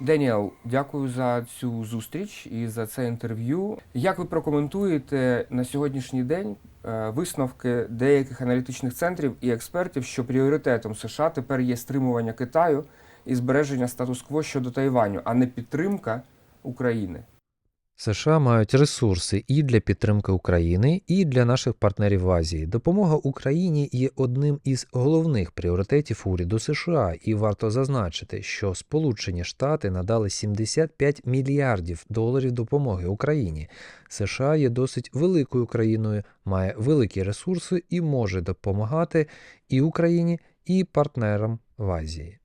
Деніел, дякую за цю зустріч і за це інтерв'ю. Як ви прокоментуєте на сьогоднішній день е, висновки деяких аналітичних центрів і експертів, що пріоритетом США тепер є стримування Китаю і збереження статус-кво щодо Тайваню, а не підтримка України? США мають ресурси і для підтримки України, і для наших партнерів в Азії. Допомога Україні є одним із головних пріоритетів уряду США, і варто зазначити, що Сполучені Штати надали 75 мільярдів доларів допомоги Україні. США є досить великою країною, має великі ресурси і може допомагати і Україні, і партнерам в Азії.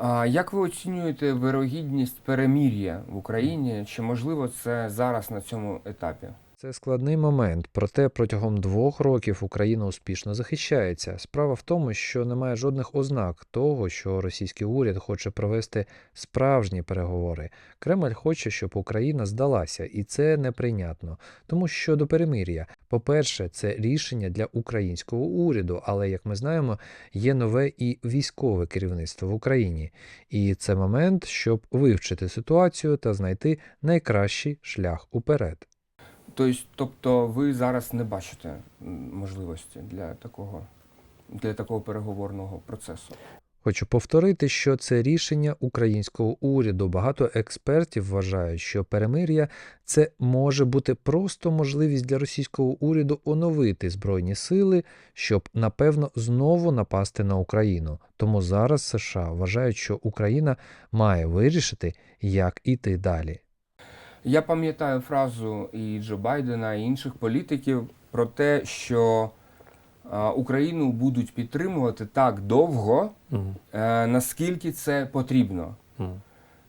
А як ви оцінюєте вирогідність перемір'я в Україні? Чи можливо це зараз на цьому етапі? Це складний момент, проте протягом двох років Україна успішно захищається. Справа в тому, що немає жодних ознак того, що російський уряд хоче провести справжні переговори. Кремль хоче, щоб Україна здалася, і це неприйнятно. Тому що до перемир'я, по-перше, це рішення для українського уряду, але як ми знаємо, є нове і військове керівництво в Україні. І це момент, щоб вивчити ситуацію та знайти найкращий шлях уперед. Тобто, тобто ви зараз не бачите можливості для такого, для такого переговорного процесу? Хочу повторити, що це рішення українського уряду. Багато експертів вважають, що перемир'я це може бути просто можливість для російського уряду оновити збройні сили, щоб напевно знову напасти на Україну. Тому зараз США вважають, що Україна має вирішити, як іти далі. Я пам'ятаю фразу і Джо Байдена, і інших політиків про те, що Україну будуть підтримувати так довго, е, наскільки це потрібно.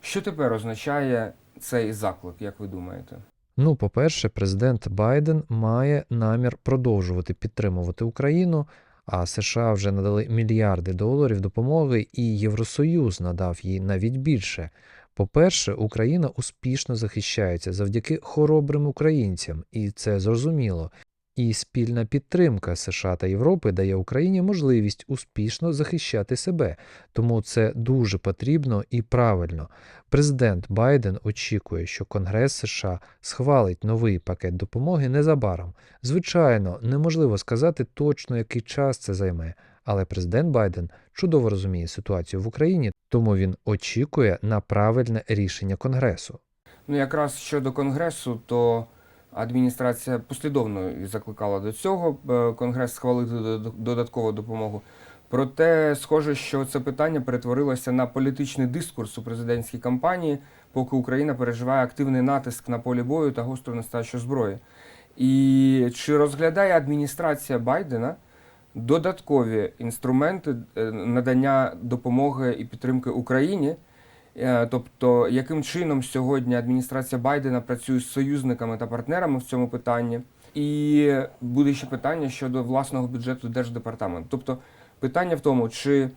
Що тепер означає цей заклик, як ви думаєте? Ну, по-перше, президент Байден має намір продовжувати підтримувати Україну, а США вже надали мільярди доларів допомоги, і Євросоюз надав їй навіть більше. По-перше, Україна успішно захищається завдяки хоробрим українцям, і це зрозуміло. І спільна підтримка США та Європи дає Україні можливість успішно захищати себе, тому це дуже потрібно і правильно. Президент Байден очікує, що Конгрес США схвалить новий пакет допомоги незабаром. Звичайно, неможливо сказати точно, який час це займе, але президент Байден чудово розуміє ситуацію в Україні, тому він очікує на правильне рішення Конгресу. Ну, якраз щодо Конгресу, то адміністрація послідовно закликала до цього. е, Конгрес схвалити додаткову допомогу. Проте, схоже, що це питання перетворилося на політичний дискурс у президентській кампанії, поки Україна переживає активний натиск на полі бою та гостру нестачу зброї. І чи розглядає адміністрація Байдена додаткові інструменти е, надання допомоги і підтримки Україні? Е, Тобто, яким чином сьогодні адміністрація Байдена працює з союзниками та партнерами в цьому питанні? І буде ще питання щодо власного бюджету держдепартаменту. Тобто, питання в тому, чи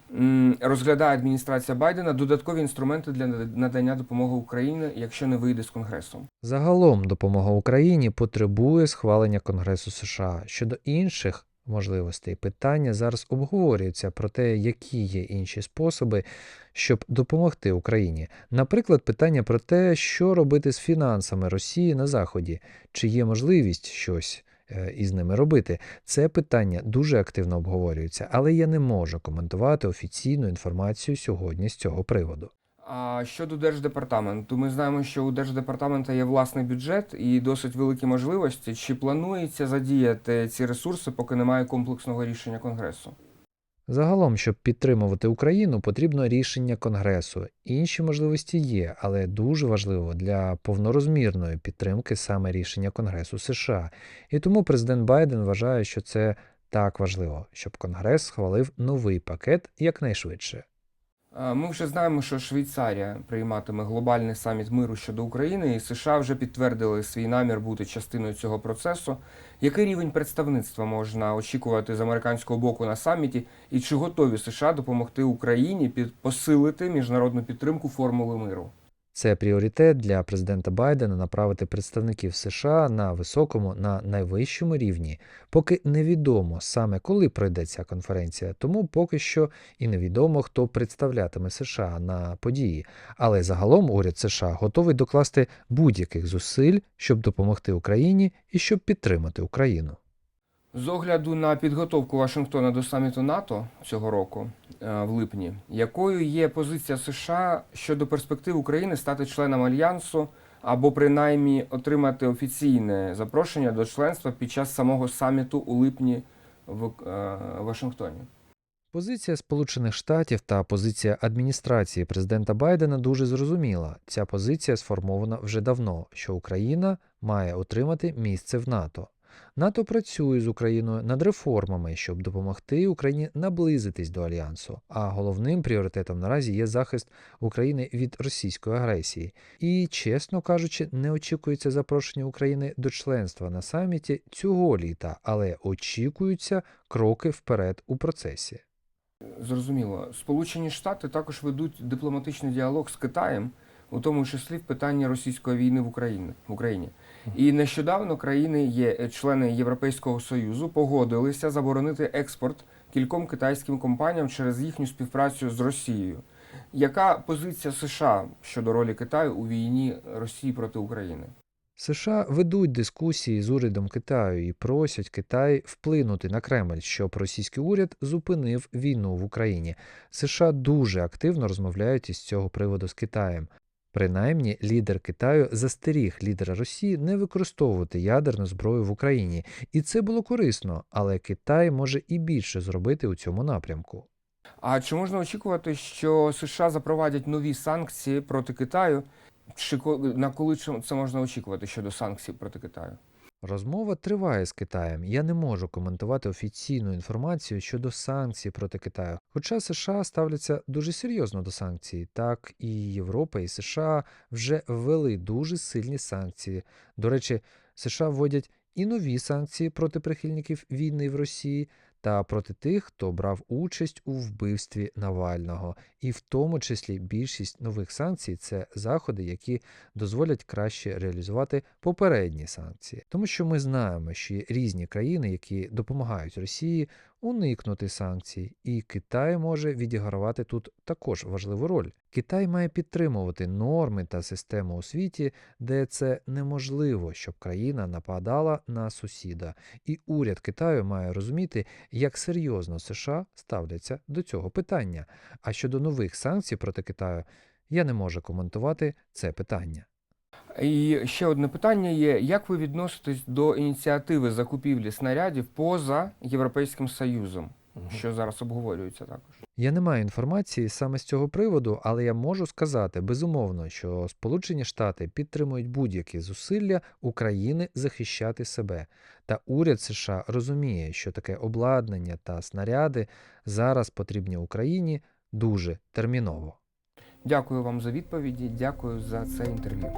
розглядає адміністрація Байдена додаткові інструменти для надання допомоги Україні, якщо не вийде з Конгресом. Загалом допомога Україні потребує схвалення Конгресу США. Щодо інших можливостей, питання зараз обговорюються про те, які є інші способи, щоб допомогти Україні. Наприклад, питання про те, що робити з фінансами Росії на Заході, чи є можливість щось е, із ними робити. Це питання дуже активно обговорюється, але я не можу коментувати офіційну інформацію сьогодні з цього приводу. А щодо держдепартаменту, ми знаємо, що у держдепартамента є власний бюджет і досить великі можливості. Чи планується задіяти ці ресурси, поки немає комплексного рішення Конгресу? Загалом, щоб підтримувати Україну, потрібно рішення Конгресу. Інші можливості є, але дуже важливо для повнорозмірної підтримки саме рішення Конгресу США. І тому президент Байден вважає, що це так важливо, щоб Конгрес схвалив новий пакет якнайшвидше. Е, Ми вже знаємо, що Швейцарія прийматиме глобальний саміт миру щодо України, і США вже підтвердили свій намір бути частиною цього процесу. Який рівень представництва можна очікувати з американського боку на саміті, і чи готові США допомогти Україні під посилити міжнародну підтримку формули миру? Це пріоритет для президента Байдена направити представників США на високому, на найвищому рівні, поки невідомо саме коли пройде ця конференція, тому поки що і невідомо, хто представлятиме США на події. Але загалом уряд США готовий докласти будь-яких зусиль, щоб допомогти Україні і щоб підтримати Україну. З огляду на підготовку Вашингтона до саміту НАТО цього року е, в липні, якою є позиція США щодо перспектив України стати членом альянсу або принаймні отримати офіційне запрошення до членства під час самого саміту у липні в е, Вашингтоні? Позиція Сполучених Штатів та позиція адміністрації президента Байдена дуже зрозуміла. Ця позиція сформована вже давно, що Україна має отримати місце в НАТО. НАТО працює з Україною над реформами, щоб допомогти Україні наблизитись до альянсу. А головним пріоритетом наразі є захист України від російської агресії. І, чесно кажучи, не очікується запрошення України до членства на саміті цього літа, але очікуються кроки вперед у процесі. Зрозуміло. Сполучені Штати також ведуть дипломатичний діалог з Китаєм, у тому числі в питанні російської війни в Україні. В Україні. І нещодавно країни, є члени Європейського Союзу, погодилися заборонити експорт кільком китайським компаніям через їхню співпрацю з Росією. Яка позиція США щодо ролі Китаю у війні Росії проти України? США ведуть дискусії з урядом Китаю і просять Китай вплинути на Кремль, щоб російський уряд зупинив війну в Україні. США дуже активно розмовляють із цього приводу з Китаєм. Принаймні, лідер Китаю застеріг лідера Росії не використовувати ядерну зброю в Україні, і це було корисно, але Китай може і більше зробити у цьому напрямку. А чи можна очікувати, що США запровадять нові санкції проти Китаю? Чи на коли це можна очікувати щодо санкцій проти Китаю? Розмова триває з Китаєм. Я не можу коментувати офіційну інформацію щодо санкцій проти Китаю. Хоча США ставляться дуже серйозно до санкцій, так і Європа і США вже ввели дуже сильні санкції. До речі, США вводять і нові санкції проти прихильників війни в Росії та проти тих, хто брав участь у вбивстві Навального. І в тому числі більшість нових санкцій це заходи, які дозволять краще реалізувати попередні санкції, тому що ми знаємо, що є різні країни, які допомагають Росії уникнути санкцій, і Китай може відігравати тут також важливу роль. Китай має підтримувати норми та систему у світі, де це неможливо, щоб країна нападала на сусіда. І уряд Китаю має розуміти, як серйозно США ставляться до цього питання. А щодо нових санкцій проти Китаю, я не можу коментувати це питання. І ще одне питання є: як ви відноситесь до ініціативи закупівлі снарядів поза Європейським Союзом, що зараз обговорюється також? Я не маю інформації саме з цього приводу, але я можу сказати безумовно, що Сполучені Штати підтримують будь-які зусилля України захищати себе. Та уряд США розуміє, що таке обладнання та снаряди зараз потрібні Україні дуже терміново. Дякую вам за відповіді. Дякую за це інтерв'ю.